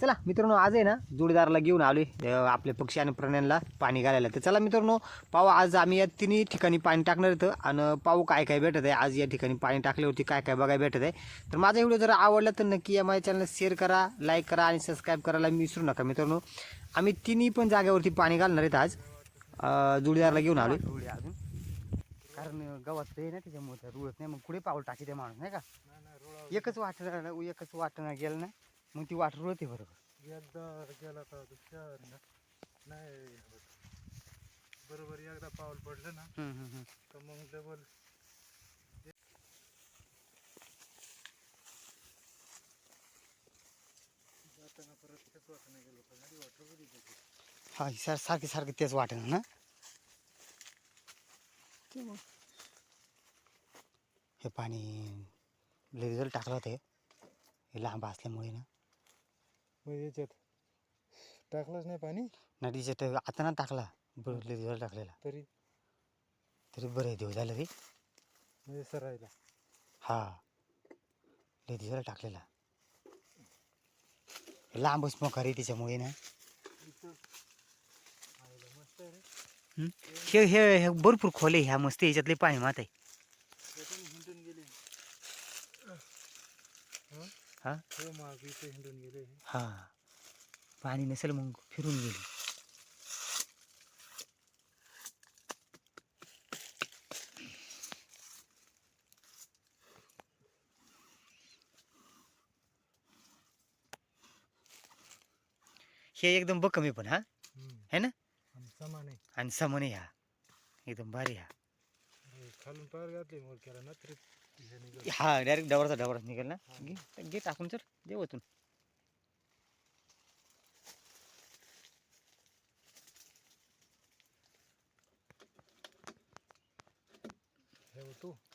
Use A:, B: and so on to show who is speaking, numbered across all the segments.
A: चला मित्रांनो आज आहे ना जोडीदाराला घेऊन आलो आहे आपले पक्षी आणि प्राण्यांना पाणी घालायला. तर चला मित्रांनो पाहू आज आम्ही या तिन्ही ठिकाणी पाणी टाकणार होतं आणि पाहू काय काय भेटत आहे. आज या ठिकाणी पाणी टाकल्यावरती काय काय बघायला भेटत आहे. तर माझा व्हिडिओ जर आवडला तर नक्की या माझ्या चॅनलला शेअर करा लाईक करा आणि सबस्क्राईब करायला विसरू नका मित्रांनो. आम्ही तिन्ही पण जागेवरती पाणी घालणार आहेत आज. अं, जोडीदाराला घेऊन आलो अजून कारण गवत आहे ना त्याच्यामुळे रुळत नाही. मग पुढे पाऊल टाकी ते माणूस नाही का? एकच वाट एकच वाटणं गेलं ना मग ती वाट रुळते बरोबर.
B: एकदा गेला का दुसऱ्या नाही होत. बरोबर एकदा पाऊल पडलं ना
A: हम्म, हम्म, हम्म.
B: तर मग डबल जाताना परत तेच वाटणं गेलो पण आधी वाटर कधी गेलो
A: हा सर सारखे सारखे तेच वाटणं ना? हे पाणी लेझर टाकलं होतं हे. हे लांब असल्यामुळे ना.
B: मग याच्यात टाकलंच नाही पाणी?
A: नदीच्या तर आता ना टाकला. बरं लेझर टाकलेला.
B: तरी?
A: तरी बरं आहे देव झालं रे.
B: म्हणजे सरायला.
A: हा. लेझर टाकलेला. हे लांबच मग रे त्याच्यामुळे ना.
B: मस्त आहे रे.
A: हे हे हे भरपूर खोले ह्या मस्त याच्यातले पाणी मात आहे.
B: त्यातून हिंडून गेले.
A: हा?
B: हो माग इथे हिंडून गेले
A: हा. पाणी नसेल मग फिरून गेली. हे एकदम बकमी पण हा. है ना?
B: समान आहे.
A: आणि समने ह्या एकदम भारी
B: अरे, खालून पार घातली मोरक्याला ना तरी हे
A: डायरेक्ट डवरचा डवरच निघेल ना? घे घे टाकून सर देवतून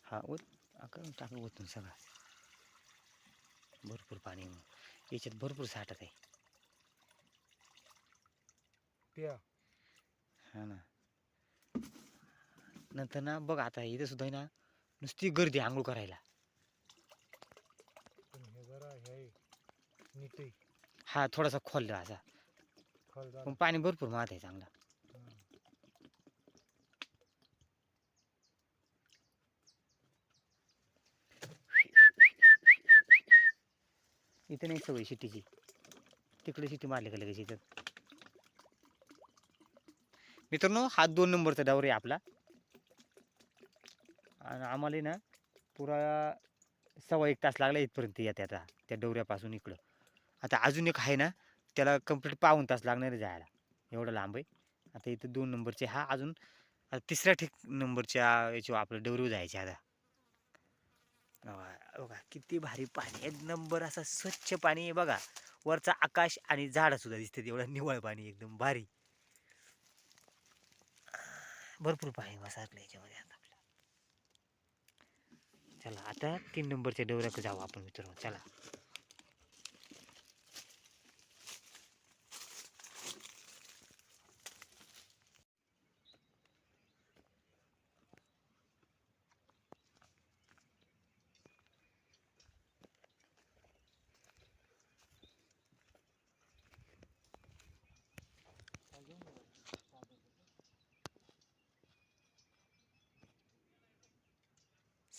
B: हे
A: ओत टाकलं ओतून सगळं. भरपूर पाणी. याच्यात भरपूर साठत आहे.
B: प्या.
A: हा ना. नंतर ना बघ आता इथं सुद्धा आहे ना नुसती गर्दी आंघोळ करायला.
B: पण हे जरा हे आहे नीट आहे.
A: हा थोडासा असा.
B: खाल जरा.
A: पण पाणी भरपूर मात आहे चांगला.
B: हा.
A: इथं नाही सवय शिटीची तिकडे शिटी मारली का लगेच इथं? मित्रांनो हा दोन नंबरचा डावर आहे आपला. आणि आम्हाला ना पुरा सव्वा एक तास लागला इथपर्यंत येते आता त्या डवऱ्यापासून इकडं. आता अजून एक आहे ना त्याला कंप्लीट पाऊन तास लागणार आहे जायला. एवढं लांब आहे. आता इथं दोन नंबरचे हा अजून आता तिसऱ्या ठीक नंबरच्या याच्यावर आपलं डवरीवर जायचे आता. बघा किती भारी पाणी एक नंबर असं स्वच्छ पाणी आहे बघा. वरचा आकाश आणि झाडंसुद्धा दिसते एवढं निवळ पाणी एकदम भारी. भरपूर पाणी वसारलं याच्यामध्ये. आता चला आता तीन नंबरच्या डोऱ्याकडे जाऊ आपण मित्रांनो चला.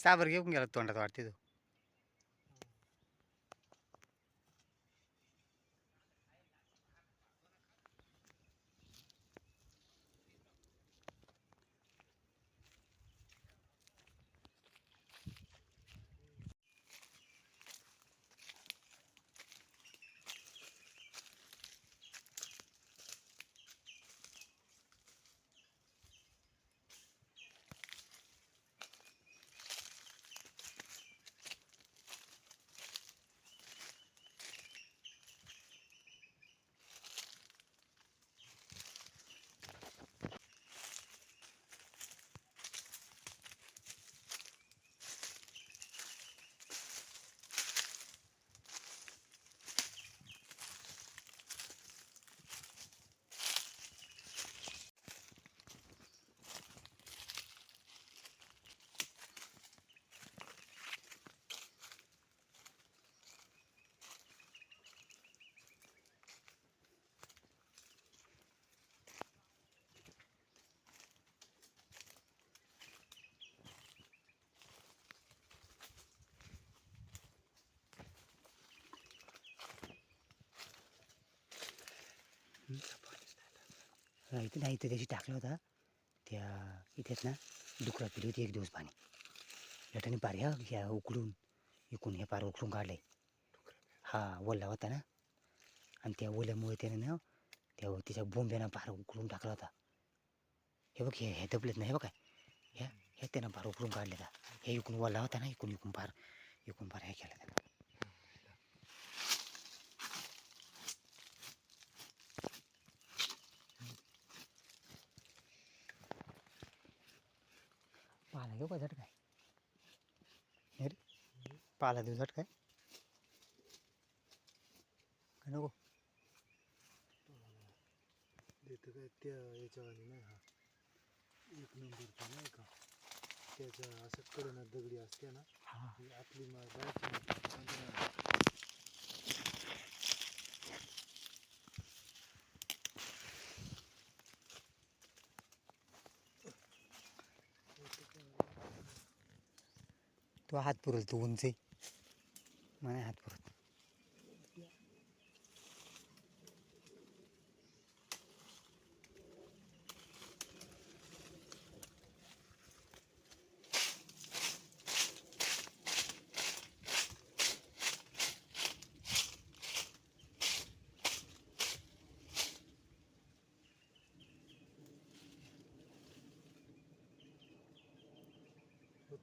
A: साबर घेऊन गेला तोंडात वाटते तो इथं नाही इथं त्याची टाकला होता. त्या इथेच ना डुकरात पिली होती एक दिवस पाणी. लटाने पार ह्या ह्या उकडून इकून हे पार उकडून काढले. हा ओला होता ना. आणि त्या ओल्यामुळे त्याने ना त्या तिच्या बोंब्यानं पार उकडून टाकला होता. हे बघ हे हे दबलेत ना हे बघ. ह्या हे त्यानं पार उकडून काढले का हे इकून ओला होता ना इकून इकून पार इकून पार हे केलं त्यानं. पाला घेऊ का झटकाय हे रे पाला देऊ झटकाय का नको?
B: देतं काय त्या याच्यावानी नाही हा. एक नंबरचा नाही का? त्याच्या असं कडनं दगडी असते ना आपली मा बायची
A: तो हात पुरल तू उंच आहे मला हात पुरत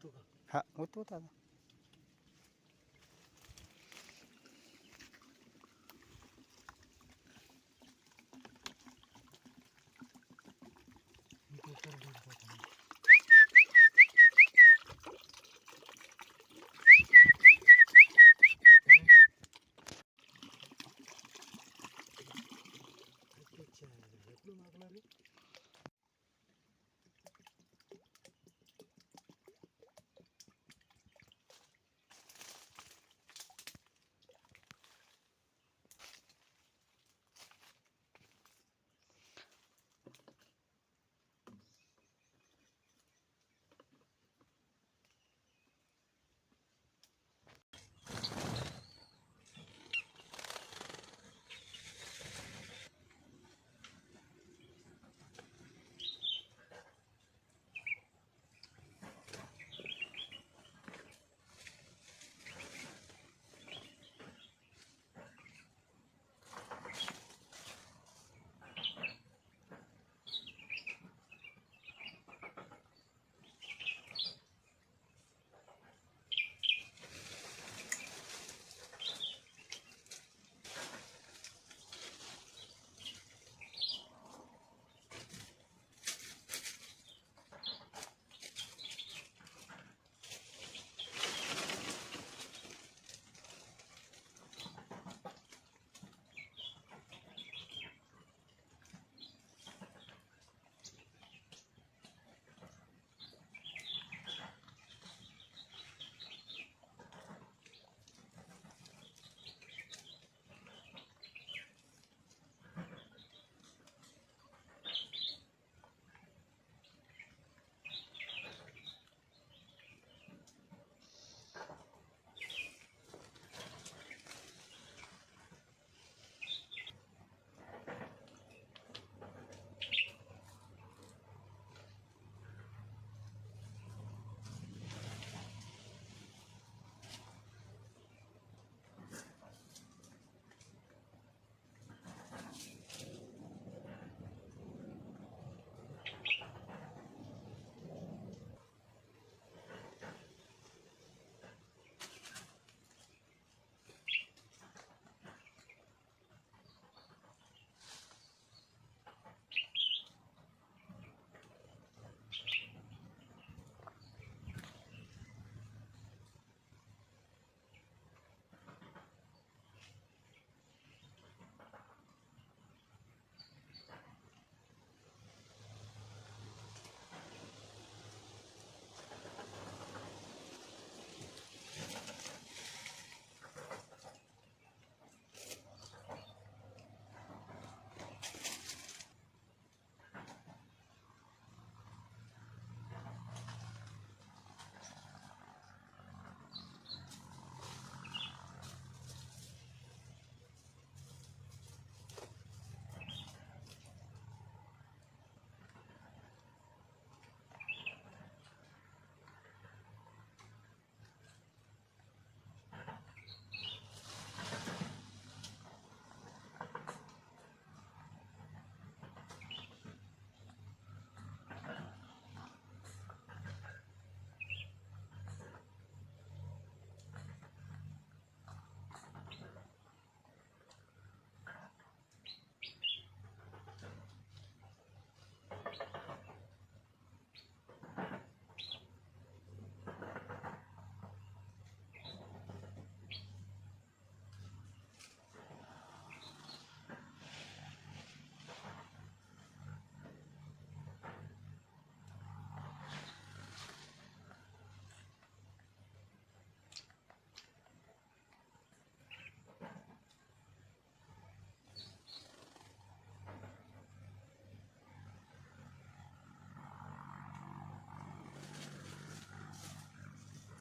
B: होतो का?
A: हा होतो होता